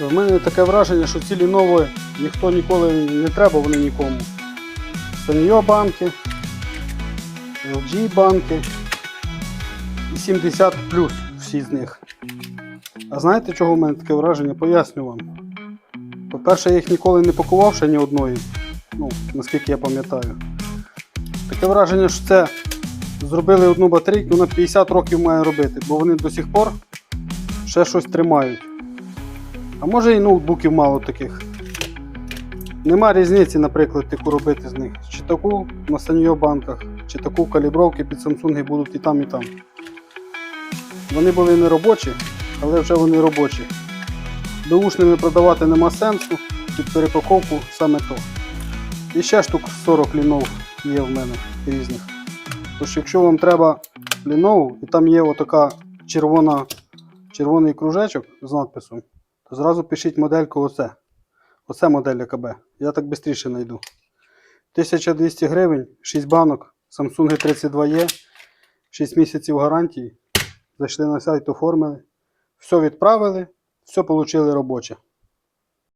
В мене таке враження, що ці лінової ніхто ніколи не треба вони нікому. Саньо банки, LG банки і 70 плюс всі з них. А знаєте, чого в мене таке враження? Поясню вам. По-перше, я їх ніколи не пакував ще ні одної, ну, наскільки я пам'ятаю. Таке враження, що це зробили одну батарейку, на 50 років має робити, бо вони до сих пор ще щось тримають. А може і ноутбуків мало таких. Нема різниці, наприклад, яку робити з них. Чи таку на Sanyo банках, чи таку калібровки під Samsung будуть і там, і там. Вони були не робочі, але вже вони робочі. Беушними продавати нема сенсу, під перепаковку саме то. І ще штук 40 лінов є в мене різних. Тож, якщо вам треба лінову, і там є отака червона, червоний кружечок з надписом, то зразу пишіть модельку оце. Оце модель АКБ. Я так швидше знайду. 1200 гривень, 6 банок, Samsung 32E, 6 місяців гарантії. Зайшли на сайт, оформили. Все відправили, все отримали робоче.